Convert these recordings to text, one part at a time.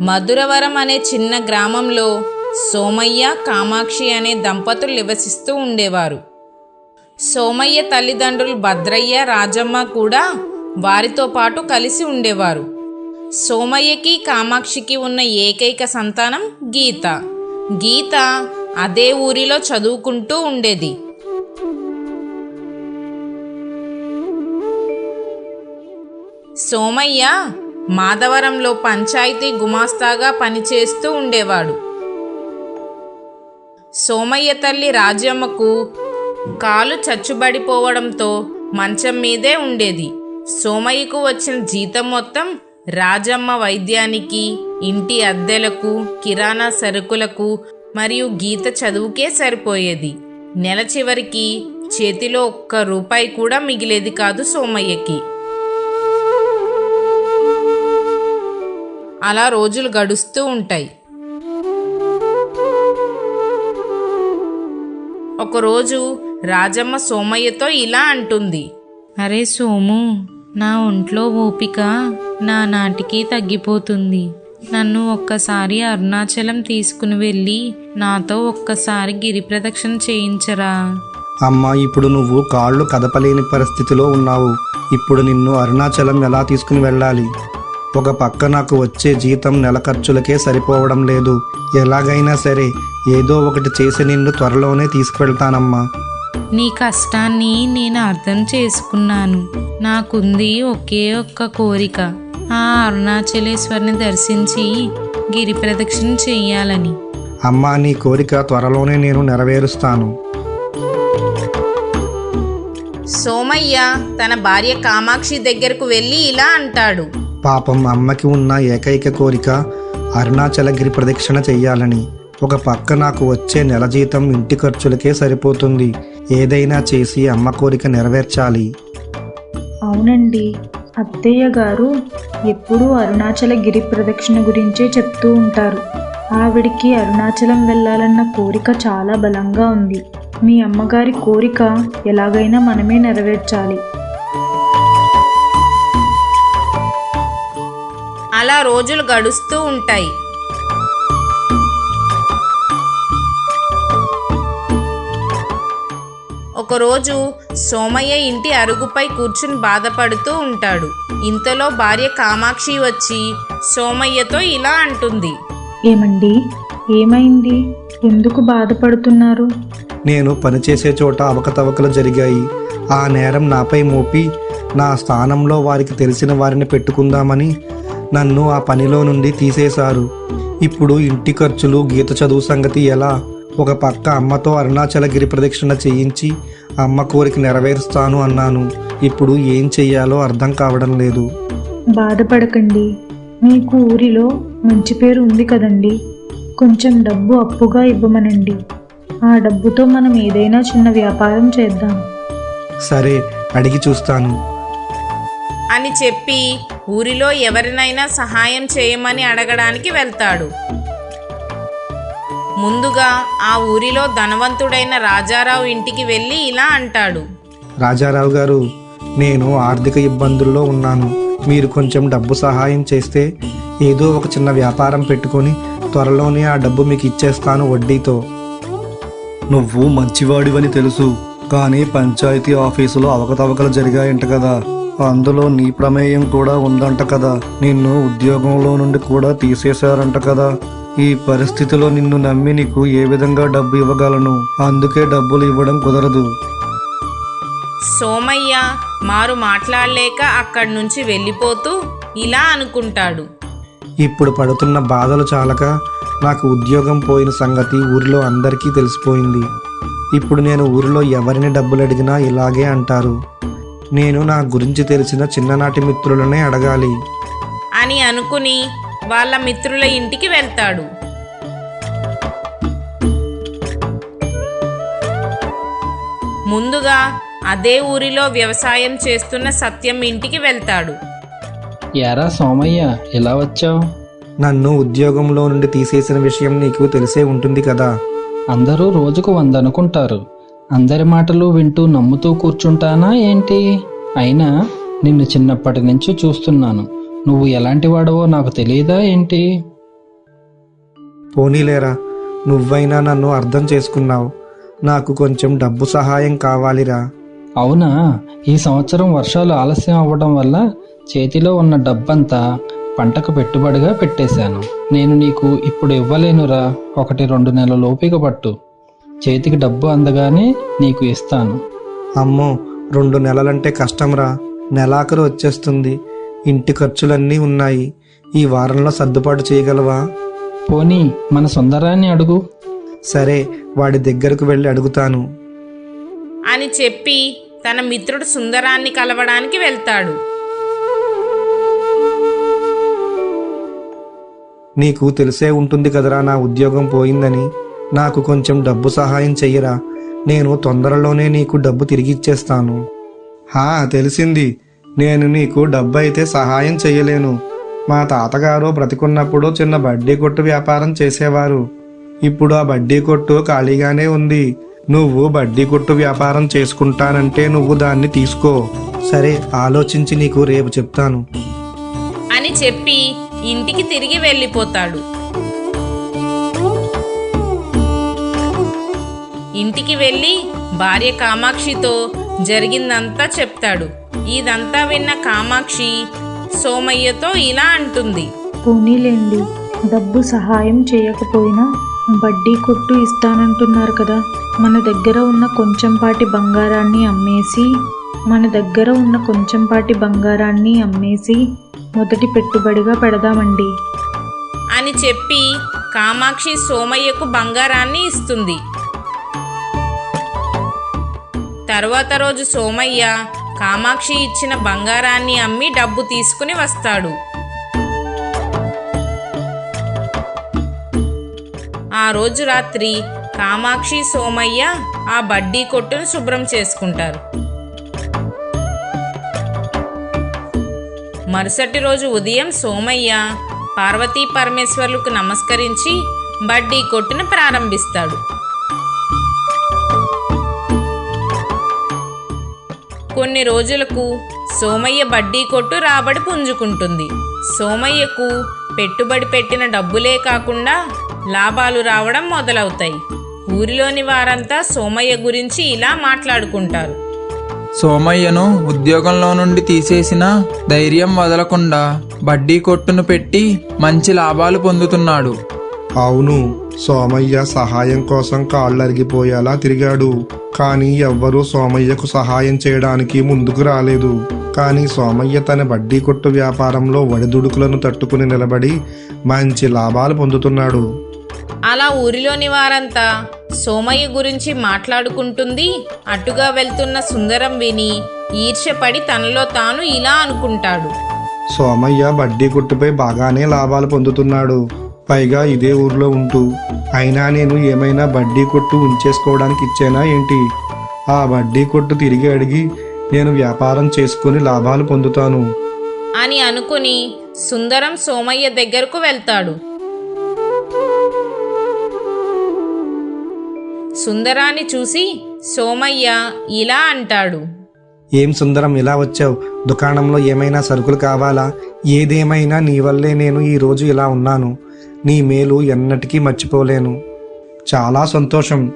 మధురవరం అనే చిన్న గ్రామంలో సోమయ్య కామాక్షి అనే దంపతులు నివసిస్తూ ఉండేవారు. సోమయ్య తల్లిదండ్రులు భద్రయ్య రాజమ్మ కూడా వారితో పాటు కలిసి ఉండేవారు. సోమయ్యకి కామాక్షికి ఉన్న ఏకైక సంతానం గీత. గీత అదే ఊరిలో చదువుకుంటూ ఉండేది. సోమయ్య మాధవరంలో పంచాయతీ గుమాస్తాగా పనిచేస్తూ ఉండేవాడు. సోమయ్య తల్లి రాజమ్మకు కాలు చచ్చుబడిపోవడంతో మంచం మీదే ఉండేది. సోమయ్యకు వచ్చిన జీతం మొత్తం రాజమ్మ వైద్యానికి ఇంటి అద్దెలకు కిరాణా సరుకులకు మరియు గీత చదువుకే సరిపోయేది. నెల చివరికి చేతిలో ఒక్క రూపాయి కూడా మిగిలేది కాదు సోమయ్యకి. అలా రోజులు గడుస్తూ ఉంటాయి. ఒకరోజు రాజమ్మ సోమయ్యతో ఇలా అంటుంది. అరే సోము నా ఒంట్లో ఓపిక నా నాటికి తగ్గిపోతుంది. నన్ను ఒక్కసారి అరుణాచలం తీసుకుని వెళ్ళి నాతో ఒక్కసారి గిరి ప్రదక్షిణ చేయించరా. అమ్మా ఇప్పుడు నువ్వు కాళ్ళు కదపలేని పరిస్థితిలో ఉన్నావు. ఇప్పుడు నిన్ను అరుణాచలం ఎలా తీసుకుని వెళ్ళాలి? ఒక పక్క నాకు వచ్చే జీతం నెల ఖర్చులకే సరిపోవడం లేదు. ఎలాగైనా సరే ఏదో ఒకటి చేసి నిన్ను త్వరలోనే తీసుకువెళ్తానమ్మా. నీ కష్టాన్ని నేను అర్థం చేసుకున్నాను. నాకుంది ఒకే ఒక్క కోరిక. ఆ అరుణాచలేశ్వరిని దర్శించి గిరి ప్రదక్షిణ చెయ్యాలని. అమ్మా నీ కోరిక త్వరలోనే నేను నెరవేరుస్తాను. సోమయ్య తన భార్య కామాక్షి దగ్గరకు వెళ్ళి ఇలా అంటాడు. పాపం అమ్మకి ఉన్న ఏకైక కోరిక అరుణాచలగిరి ప్రదక్షిణ చెయ్యాలని. ఒక పక్క నాకు వచ్చే నెల జీతం ఇంటి ఖర్చులకే సరిపోతుంది. ఏదైనా చేసి అమ్మ కోరిక నెరవేర్చాలి. అవునండి. అత్తయ్య గారు ఎప్పుడూ అరుణాచల గిరి ప్రదక్షిణ గురించే చెప్తూ ఉంటారు. ఆవిడికి అరుణాచలం వెళ్ళాలన్న కోరిక చాలా బలంగా ఉంది. మీ అమ్మగారి కోరిక ఎలాగైనా మనమే నెరవేర్చాలి. అలా రోజులు గడుస్తూ ఉంటాయి. ఒకరోజు సోమయ్య ఇంటి అరుగుపై కూర్చుని బాధపడుతూ ఉంటాడు. ఇంతలో భార్య కామాక్షి వచ్చి సోమయ్యతో ఇలా అంటుంది. ఏమండి? ఏమైంది? ఎందుకు బాధపడుతున్నారు? నేను పనిచేసే చోట అవకతవకలు జరిగాయి. ఆ నేరం నాపై మోపి నా స్థానంలో వారికి తెలిసిన వారిని పెట్టుకుందామని నన్ను ఆ పనిలో నుండి తీసేశారు. ఇప్పుడు ఇంటి ఖర్చులు గీత చదువు సంగతి ఎలా? ఒక పక్క అమ్మతో అరుణాచల గిరి ప్రదక్షిణ చేయించి అమ్మ కోరిక నెరవేరుస్తాను అన్నాను. ఇప్పుడు ఏం చెయ్యాలో అర్థం కావడం లేదు. బాధపడకండి. మీకు ఊరిలో మంచి పేరు ఉంది కదండి. కొంచెం డబ్బు అప్పుగా ఇవ్వమనండి. ఆ డబ్బుతో మనం ఏదైనా చిన్న వ్యాపారం చేద్దాం. సరే అడిగి చూస్తాను. అని చెప్పి ఊరిలో ఎవరినైనా సహాయం చేయమని అడగడానికి వెళ్తాడు. ముందుగా ఆ ఊరిలో ధనవంతుడైన రాజారావు ఇంటికి వెళ్ళి ఇలా అంటాడు. రాజారావు గారు నేను ఆర్థిక ఇబ్బందుల్లో ఉన్నాను. మీరు కొంచెం డబ్బు సహాయం చేస్తే ఏదో ఒక చిన్న వ్యాపారం పెట్టుకొని త్వరలోనే ఆ డబ్బు మీకు ఇచ్చేస్తాను వడ్డీతో. నువ్వు మంచివాడివని తెలుసు కానీ పంచాయతీ ఆఫీసులో అవకతవకలు జరిగాయంట కదా. అందులో నీ ప్రమేయం కూడా ఉందంట కదా. నిన్ను ఉద్యోగంలో నుండి కూడా తీసేశారంట కదా. ఈ పరిస్థితిలో నిన్ను నమ్మి నీకు ఏ విధంగా డబ్బు ఇవ్వగలను? అందుకే డబ్బులు ఇవ్వడం కుదరదు. సోమయ్య మారు మాట్లాడలేక అక్కడి నుంచి వెళ్ళిపోతూ ఇలా అనుకుంటాడు. ఇప్పుడు పడుతున్న బాధలు చాలక నాకు ఉద్యోగం పోయిన సంగతి ఊరిలో అందరికీ తెలిసిపోయింది. ఇప్పుడు నేను ఊరిలో ఎవరిని డబ్బులు అడిగినా ఇలాగే అంటారు. నేను నా గురించి తెలిసిన చిన్ననాటి మిత్రులనే అడగాలి. అని అనుకుని వాళ్ళ మిత్రుల ఇంటికి వెళ్తాడు. ముందుగా అదే ఊరిలో వ్యవసాయం చేస్తున్న సత్యం ఇంటికి వెళ్తాడు. ఎరా సోమయ్య ఇలా వచ్చావు? నన్ను ఉద్యోగంలో నుండి తీసేసిన విషయం నీకు తెలిసే ఉంటుంది కదా. అందరూ రోజుకు వంద అనుకుంటారు అందరి మాటలు వింటూ నమ్ముతూ కూర్చుంటానా ఏంటి? అయినా నిన్ను చిన్నప్పటి నుంచి చూస్తున్నాను. నువ్వు ఎలాంటి వాడవో నాకు తెలియదా ఏంటి? పోనీలేరా నువ్వైనా నన్ను అర్థం చేసుకున్నావు. నాకు కొంచెం డబ్బు సహాయం కావాలిరా. అవునా? ఈ సంవత్సరం వర్షాలు ఆలస్యం అవ్వడం వల్ల చేతిలో ఉన్న డబ్బంతా పంటకు పెట్టుబడిగా పెట్టేశాను. నేను నీకు ఇప్పుడు ఇవ్వలేనురా. ఒకటి రెండు నెలల ఓపిక పట్టు. చేతికి డబ్బు అందగానే నీకు ఇస్తాను. అమ్మో రెండు నెలలంటే కష్టంరా. నెలాఖరు వచ్చేస్తుంది. ఇంటి ఖర్చులన్నీ ఉన్నాయి. ఈ వారంలో సర్దుబాటు చేయగలవా? పోనీ మన సుందరాన్ని అడుగు. సరే వాడి దగ్గరకు వెళ్ళి అడుగుతాను. అని చెప్పి తన మిత్రుడు సుందరాన్ని కలవడానికి వెళ్తాడు. నీకు తెలిసే ఉంటుంది కదరా నా ఉద్యోగం పోయిందని. నాకు కొంచెం డబ్బు సహాయం చెయ్యరా. నేను తొందరలోనే నీకు డబ్బు తిరిగి ఇచ్చేస్తాను హా తెలిసింది. నేను నీకు డబ్బు అయితే సహాయం చెయ్యలేను. మా తాతగారు బ్రతికున్నప్పుడు చిన్న బడ్డీ కొట్టు వ్యాపారం చేసేవారు. ఇప్పుడు ఆ బడ్డీ కొట్టు ఖాళీగానే ఉంది. నువ్వు బడ్డీ కొట్టు వ్యాపారం చేసుకుంటానంటే నువ్వు దాన్ని తీసుకో. సరే ఆలోచించి నీకు రేపు చెప్తాను. అని చెప్పి ఇంటికి తిరిగి వెళ్ళిపోతాడు. ఇంటికి వెళ్ళి భార్య కామాక్షితో జరిగిందంతా చెప్తాడు. ఇదంతా విన్న కామాక్షి సోమయ్యతో ఇలా అంటుంది. పోనీలేండి డబ్బు సహాయం చేయకపోయినా వడ్డీ కొట్టు ఇస్తానంటున్నారు కదా. మన దగ్గర ఉన్న కొంచెంపాటి బంగారాన్ని అమ్మేసి మన దగ్గర ఉన్న కొంచెంపాటి బంగారాన్ని అమ్మేసి మొదటి పెట్టుబడిగా పెడదామండి. అని చెప్పి కామాక్షి సోమయ్యకు బంగారాన్ని ఇస్తుంది. తర్వాత రోజు సోమయ్య కామాక్షి ఇచ్చిన బంగారాన్ని అమ్మి డబ్బు తీసుకుని వస్తాడు. ఆ రోజు రాత్రి కామాక్షి సోమయ్య ఆ బడ్డీ కొట్టును శుభ్రం చేసుకుంటారు. మరుసటి రోజు ఉదయం సోమయ్య పార్వతీ పరమేశ్వర్లకు నమస్కరించి బడ్డీ కొట్టును ప్రారంభిస్తాడు. కొన్ని రోజులకు సోమయ్య బడ్డీ కొట్టు రాబడి పుంజుకుంటుంది. సోమయ్యకు పెట్టుబడి పెట్టిన డబ్బులే కాకుండా లాభాలు రావడం మొదలవుతాయి. ఊరిలోని వారంతా సోమయ్య గురించి ఇలా మాట్లాడుకుంటారు. సోమయ్యను ఉద్యోగంలో నుండి తీసేసిన ధైర్యం వదలకుండా బడ్డీ కొట్టును పెట్టి మంచి లాభాలు పొందుతున్నాడు. అవును సోమయ్య సహాయం కోసం కాళ్ళు అరిగిపోయేలా తిరిగాడు. కానీ ఎవ్వరూ సోమయ్యకు సహాయం చేయడానికి ముందుకు రాలేదు. కానీ సోమయ్య తన బడ్డీ కొట్టు వ్యాపారంలో వడిదుడుకులను తట్టుకుని నిలబడి మంచి లాభాలు పొందుతున్నాడు. అలా ఊరిలోని వారంతా సోమయ్య గురించి మాట్లాడుకుంటుంది. అటుగా వెళ్తున్న సుందరం విని ఈర్ష్యపడి తనలో తాను ఇలా అనుకుంటాడు. సోమయ్య బడ్డీ కొట్టుపై బాగానే లాభాలు పొందుతున్నాడు. పైగా ఇదే ఊర్లో ఉంటూ అయినా నేను ఏమైనా బడ్డీ కొట్టు ఉంచేసుకోవడానికి ఇచ్చేనా ఏంటి? ఆ బడ్డీ కొట్టు తిరిగి అడిగి నేను వ్యాపారం చేసుకుని లాభాలు పొందుతాను. అని అనుకుని సుందరం సోమయ్య దగ్గరకు వెళ్తాడు. సుందరాన్ని చూసి సోమయ్య ఇలా అంటాడు. ఏం సుందరం ఇలా వచ్చావు? దుకాణంలో ఏమైనా సరుకులు కావాలా? ఏదేమైనా నీ వల్లే నేను ఈ రోజు ఇలా ఉన్నాను. నీ మేలు ఎన్నటికీ మర్చిపోలేను. చాలా సంతోషం.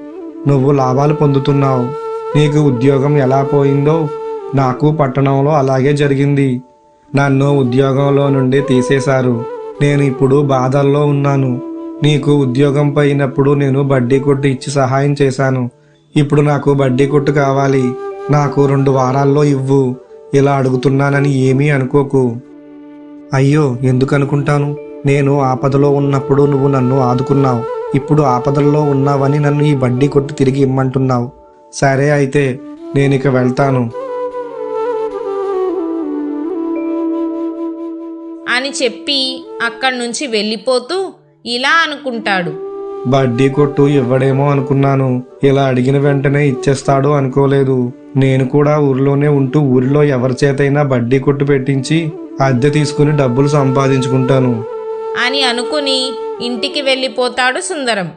నువ్వు లాభాలు పొందుతున్నావు. నీకు ఉద్యోగం ఎలా పోయిందో నాకు పట్టణంలో అలాగే జరిగింది. నన్ను ఉద్యోగంలో నుండి తీసేశారు. నేను ఇప్పుడు బాధల్లో ఉన్నాను. నీకు ఉద్యోగం పోయినప్పుడు నేను బడ్డీ కొట్టు ఇచ్చి సహాయం చేశాను. ఇప్పుడు నాకు బడ్డీ కొట్టు కావాలి. నాకు రెండు వారాల్లో ఇవ్వు. ఇలా అడుగుతున్నానని ఏమీ అనుకోకు. అయ్యో ఎందుకు అనుకుంటాను? నేను ఆపదలో ఉన్నప్పుడు నువ్వు నన్ను ఆదుకున్నావు. ఇప్పుడు ఆపదల్లో ఉన్నావని నన్ను ఈ బడ్డీ కొట్టు తిరిగి ఇమ్మంటున్నావు. సరే అయితే నేను ఇక వెళ్తాను. అని చెప్పి అక్కడి నుంచి వెళ్ళిపోతూ ఇలా అనుకుంటాడు. బడ్డీ కొట్టు ఇవ్వడేమో అనుకున్నాను. ఇలా అడిగిన వెంటనే ఇచ్చేస్తాడు అనుకోలేదు. నేను కూడా ఊరిలోనే ఉంటూ ఊరిలో ఎవరి చేతైనా బడ్డీ కొట్టు పెట్టించి అద్దె తీసుకుని డబ్బులు సంపాదించుకుంటాను. అని అనుకుని ఇంటికి వెళ్ళిపోతాడు సుందరం.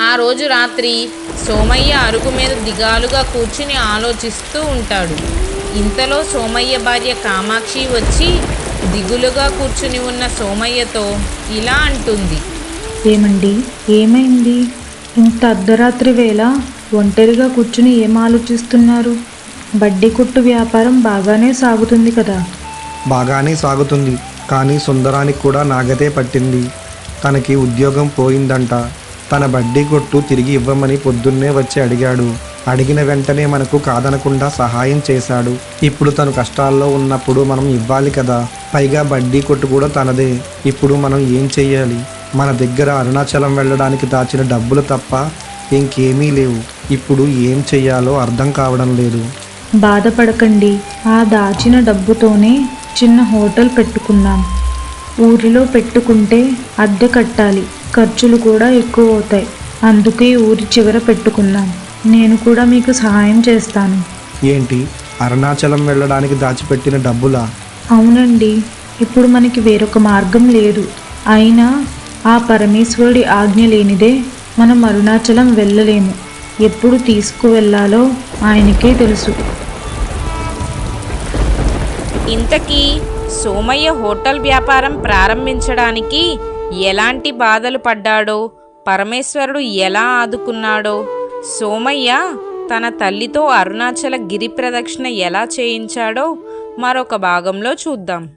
ఆ రోజు రాత్రి సోమయ్య అరుగు మీద దిగాలుగా కూర్చుని ఆలోచిస్తూ ఉంటాడు. ఇంతలో సోమయ్య భార్య కామాక్షి వచ్చి దిగులుగా కూర్చుని ఉన్న సోమయ్యతో ఇలా అంటుంది. ఏమండి? ఏమైంది? ఇంత అర్ధరాత్రి వేళ ఒంటరిగా కూర్చుని ఏం ఆలోచిస్తున్నారు? బడ్డీ కొట్టు వ్యాపారం బాగానే సాగుతుంది కదా. బాగానే సాగుతుంది కానీ సుందరానికి కూడా నాగతే పట్టింది. తనకి ఉద్యోగం పోయిందంట. తన బడ్డీ కొట్టు తిరిగి ఇవ్వమని పొద్దున్నే వచ్చి అడిగాడు. అడిగిన వెంటనే మనకు కాదనకుండా సహాయం చేశాడు. ఇప్పుడు తను కష్టాల్లో ఉన్నప్పుడు మనం ఇవ్వాలి కదా. పైగా బడ్డీ కొట్టు కూడా తనదే. ఇప్పుడు మనం ఏం చెయ్యాలి? మన దగ్గర అరుణాచలం వెళ్ళడానికి దాచిన డబ్బులు తప్ప ఇంకేమీ లేవు. ఇప్పుడు ఏం చెయ్యాలో అర్థం కావడం లేదు. బాధపడకండి. ఆ దాచిన డబ్బుతోనే చిన్న హోటల్ పెట్టుకుందాం. ఊరిలో పెట్టుకుంటే అద్దె కట్టాలి. ఖర్చులు కూడా ఎక్కువ అవుతాయి అందుకే ఊరి చివర పెట్టుకుందాం. నేను కూడా మీకు సహాయం చేస్తాను. ఏంటి? అరుణాచలం వెళ్ళడానికి దాచిపెట్టిన డబ్బులా? అవునండి. ఇప్పుడు మనకి వేరొక మార్గం లేదు. అయినా ఆ పరమేశ్వరుడి ఆజ్ఞ లేనిదే మనం అరుణాచలం వెళ్ళలేము. ఎప్పుడు తీసుకువెళ్ళాలో ఆయనకే తెలుసు. ఇంతకీ సోమయ్య హోటల్ వ్యాపారం ప్రారంభించడానికి ఎలాంటి బాధలు పడ్డాడో పరమేశ్వరుడు ఎలా ఆదుకున్నాడో సోమయ్య తన తల్లితో అరుణాచల గిరి ప్రదక్షిణ ఎలా చేయించాడో మరొక భాగంలో చూద్దాం.